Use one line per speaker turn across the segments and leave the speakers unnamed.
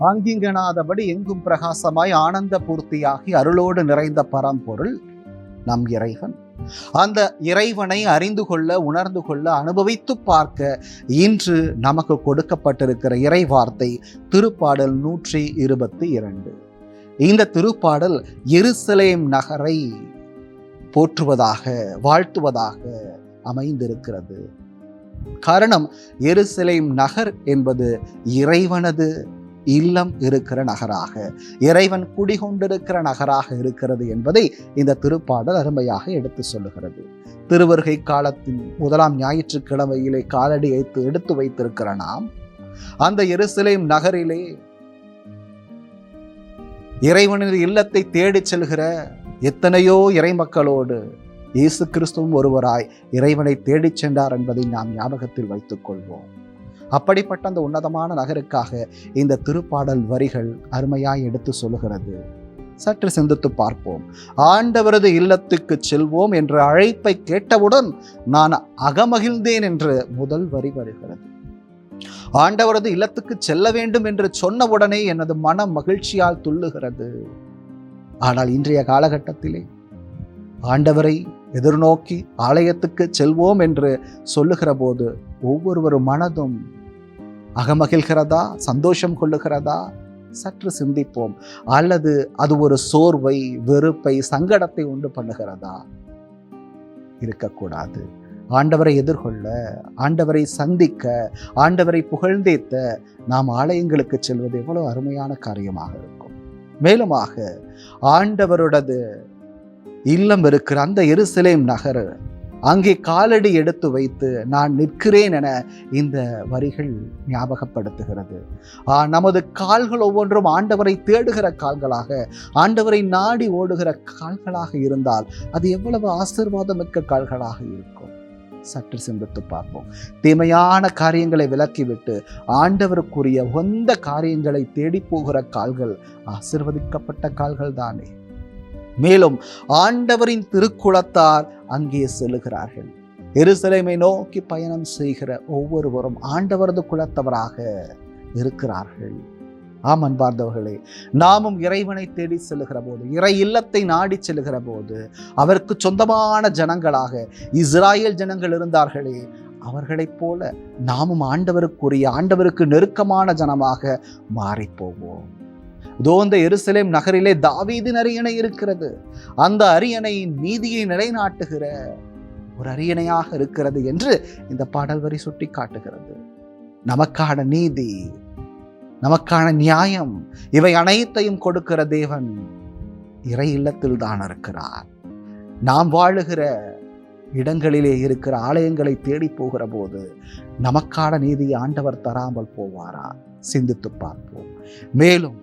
ஆங்கிங்கனாதபடி எங்கும் பிரகாசமாய் ஆனந்த பூர்த்தியாகி அருளோடு நிறைந்த பரம்பொருள் நம் இறைவன். அந்த இறைவனை அறிந்து கொள்ள உணர்ந்து கொள்ள அனுபவித்து பார்க்க இன்று நமக்கு கொடுக்கப்பட்டிருக்கிற இறை வார்த்தை திருப்பாடல் நூற்றி இருபத்தி இரண்டு. இந்த திருப்பாடல் எருசலேம் நகரை போற்றுவதாக வாழ்த்துவதாக அமைந்திருக்கிறது. காரணம் எருசலேம் நகர் என்பது இறைவனது இல்லம் இருக்கிற நகராக இறைவன் குடிகொண்டிருக்கிற நகராக இருக்கிறது என்பதை இந்த திருப்பாடல் அருமையாக எடுத்து சொல்லுகிறது. திருவருகை காலத்தின் முதலாம் ஞாயிற்றுக்கிழமையிலே காலடி வைத்து எடுத்து வைத்திருக்கிற நாம் அந்த எருசலேம் நகரிலே இறைவனின் இல்லத்தை தேடிச் செல்கிற எத்தனையோ இறைமக்களோடு இயேசு கிறிஸ்துவும் ஒருவராய் இறைவனை தேடிச் சென்றார் என்பதை நாம் ஞாபகத்தில் வைத்துக் கொள்வோம். அப்படிப்பட்ட அந்த உன்னதமான நகருக்காக இந்த திருப்பாடல் வரிகள் அருமையாய் எடுத்து சொல்லுகிறது. சற்று சிந்தித்து பார்ப்போம். ஆண்டவரது இல்லத்துக்கு செல்வோம் என்ற அழைப்பை கேட்டவுடன் நான் அகமகிழ்ந்தேன் என்று முதல் வரி வருகிறது. ஆண்டவரது இல்லத்துக்கு செல்ல வேண்டும் என்று சொன்னவுடனே எனது மனம் மகிழ்ச்சியால் துள்ளுகிறது. ஆனால் இன்றைய காலகட்டத்திலே ஆண்டவரை எதிர்நோக்கி ஆலயத்துக்கு செல்வோம் என்று சொல்லுகிற போது ஒவ்வொருவரும் மனதும் அகமகிழ்கிறதா? சந்தோஷம் கொள்ளுகிறதா? சற்று சிந்திப்போம். அல்லது அது ஒரு சோர்வை வெறுப்பை சங்கடத்தை உண்டு பண்ணுகிறதா? இருக்கக்கூடாது. ஆண்டவரை எதிர்கொள்ள ஆண்டவரை சந்திக்க ஆண்டவரை புகழ்ந்தேத்த நாம் ஆலயங்களுக்கு செல்வது எவ்வளவு அருமையான காரியமாக இருக்கும். மேலுமாக ஆண்டவரோடது இல்லம் இருக்கிற அந்த எருசலேம் நகர் அங்கே காலடி எடுத்து வைத்து நான் நிற்கிறேன் என இந்த வரிகள் ஞாபகப்படுத்துகிறது. நமது கால்கள் ஒவ்வொன்றும் ஆண்டவரை தேடுகிற கால்களாக ஆண்டவரை நாடி ஓடுகிற கால்களாக இருந்தால் அது எவ்வளவு ஆசீர்வாதமிக்க கால்களாக இருக்கும். சற்று சிந்தித்து பார்ப்போம். தீமையான காரியங்களை விலக்கிவிட்டு ஆண்டவருக்குரிய உந்த காரியங்களை தேடி போகிற கால்கள் ஆசிர்வதிக்கப்பட்ட கால்கள் தானே மேலும் ஆண்டவரின் திருக்குளத்தார் அங்கே செல்லுகிறார்கள். எருசலேமை நோக்கி பயணம் செய்கிற ஒவ்வொருவரும் ஆண்டவரது குலத்தவராக இருக்கிறார்கள். ஆம் அன்பார்ந்தவர்களே நாமும் இறைவனை தேடி செல்லுகிற போது இறை இல்லத்தை நாடி செல்லுகிற போது அவருக்கு சொந்தமான ஜனங்களாக இஸ்ராயேல் ஜனங்கள் இருந்தார்களே அவர்களைப் போல நாமும் ஆண்டவருக்குரிய ஆண்டவருக்கு நெருக்கமான ஜனமாக மாறிப்போவோம். தோந்த எருசலேம் நகரிலே தாவீதின் அரியணை இருக்கிறது. அந்த அரியணையின் நீதியை நிலைநாட்டுகிற ஒரு அரியணையாக இருக்கிறது என்று இந்த பாடல் வரி சுட்டி காட்டுகிறது நமக்கான நீதி நமக்கான நியாயம் இவை அனைத்தையும் கொடுக்கிற தேவன் இறை இல்லத்தில் தான் இருக்கிறார். நாம் வாழுகிற இடங்களிலே இருக்கிற ஆலயங்களை தேடி போகிற போது நமக்கான நீதியை ஆண்டவர் தராமல் போவாரா? சிந்தித்து பார்ப்போம். மேலும்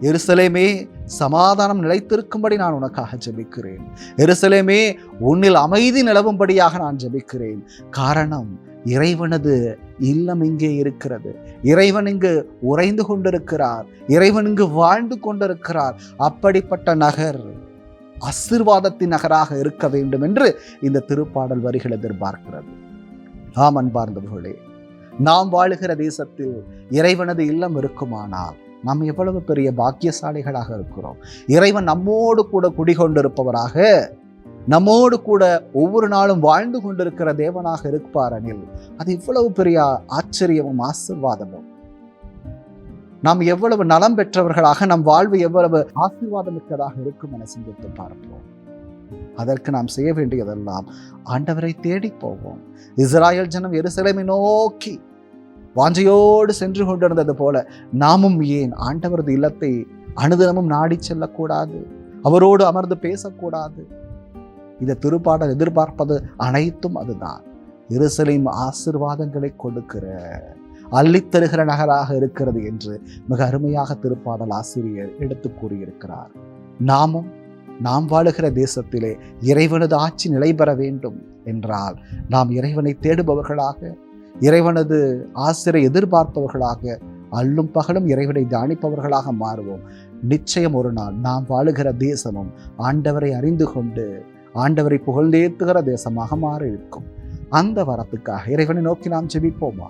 எருசலேமே சமாதானம் நிலைத்திருக்கும்படி நான் உனக்காக ஜெபிக்கிறேன். எருசலேமே உன்னில் அமைதி நிலவும்படியாக நான் ஜெபிக்கிறேன். காரணம் இறைவனது இல்லம் இங்கே இருக்கிறது. இறைவன் இங்கு உறைந்து கொண்டிருக்கிறார். இறைவன் இங்கு வாழ்ந்து கொண்டிருக்கிறார். அப்படிப்பட்ட நகர் ஆசீர்வாதத்தின் நகராக இருக்க வேண்டும் என்று இந்த திருப்பாடல் வரிகள் எதிர்பார்க்கிறது. ஆம் அன்பார்ந்தவர்களே நாம் வாழுகிற தேசத்தில் இறைவனது இல்லம் இருக்குமானால் நாம் எவ்வளவு பெரிய பாக்கியசாலிகளாக இருக்கிறோம். இறைவன் நம்மோடு கூட குடிகொண்டிருப்பவராக நம்மோடு கூட ஒவ்வொரு நாளும் வாழ்ந்து கொண்டிருக்கிற தேவனாக இருப்பார் அனில் அது இவ்வளவு பெரிய ஆச்சரியமும் ஆசீர்வாதமும். நாம் எவ்வளவு நலம் பெற்றவர்களாக நம் வாழ்வு எவ்வளவு ஆசீர்வாதமிக்கதாக இருக்கும் என சிந்தித்து பார்ப்போம். அதற்கு நாம் செய்ய வேண்டியதெல்லாம் ஆண்டவரை தேடி போவோம். இஸ்ராயல் ஜனம் எருசலேமை நோக்கி வாஞ்சையோடு சென்று கொண்டிருந்தது போல நாமும் ஏன் ஆண்டவரது இல்லத்தை அனுதினமும் நாடி செல்லக்கூடாது? அவரோடு அமர்ந்து பேசக்கூடாது? இந்த திருப்பாடல் எதிர்பார்ப்பது அனைத்தும் அதுதான். இருசலையும் ஆசிர்வாதங்களை கொடுக்கிற அள்ளித்தருகிற நகராக இருக்கிறது என்று மிக அருமையாக திருப்பாடல் ஆசிரியர் எடுத்து கூறியிருக்கிறார். நாமும் நாம் வாழுகிற தேசத்திலே இறைவனது ஆட்சி நிலை பெற வேண்டும் என்றால் நாம் இறைவனை தேடுபவர்களாக இறைவனது ஆசிரை எதிர்பார்ப்பவர்களாக அல்லும் பகலும் இறைவனை தியானிப்பவர்களாக மாறுவோம். நிச்சயம் ஒரு நாள் நாம் வாழுகிற தேசமும் ஆண்டவரை அறிந்து கொண்டு ஆண்டவரை புகழ்ந்தேத்துகிற தேசமாக மாற இருக்கும் அந்த வரத்துக்காக இறைவனை நோக்கி நாம் ஜெபிப்போமா?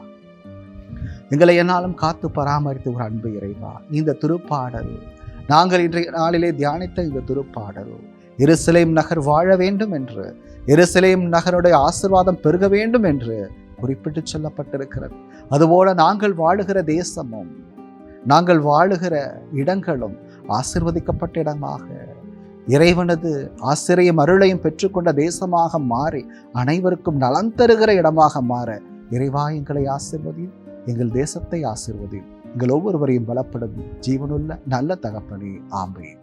எங்களை என்னாலும் காத்து பராமரித்து ஒரு அன்பு இறைவா இந்த திருப்பாடல். நாங்கள் இன்றைய நாளிலே தியானித்த இந்த திருப்பாடல். எருசலேம் நகர் வாழ வேண்டும் என்று எருசலேம் நகருடைய ஆசிர்வாதம் பெருக வேண்டும் என்று குறிப்பிட்டு சொல்லப்பட்டிருக்கிறது. அதுபோல நாங்கள் வாழுகிற தேசமும் நாங்கள் வாழுகிற இடங்களும் ஆசிர்வதிக்கப்பட்ட இடமாக இறைவனது ஆசிரியம் அருளையும் பெற்றுக்கொண்ட தேசமாக மாறி அனைவருக்கும் நலன் தருகிற இடமாக மாற இறைவா எங்களை ஆசிர்வதி எங்கள் தேசத்தை ஆசிர்வதி. எங்கள் ஒவ்வொருவரையும் பலப்படும் ஜீவனுள்ள நல்ல தகப்பனே ஆம்பேன்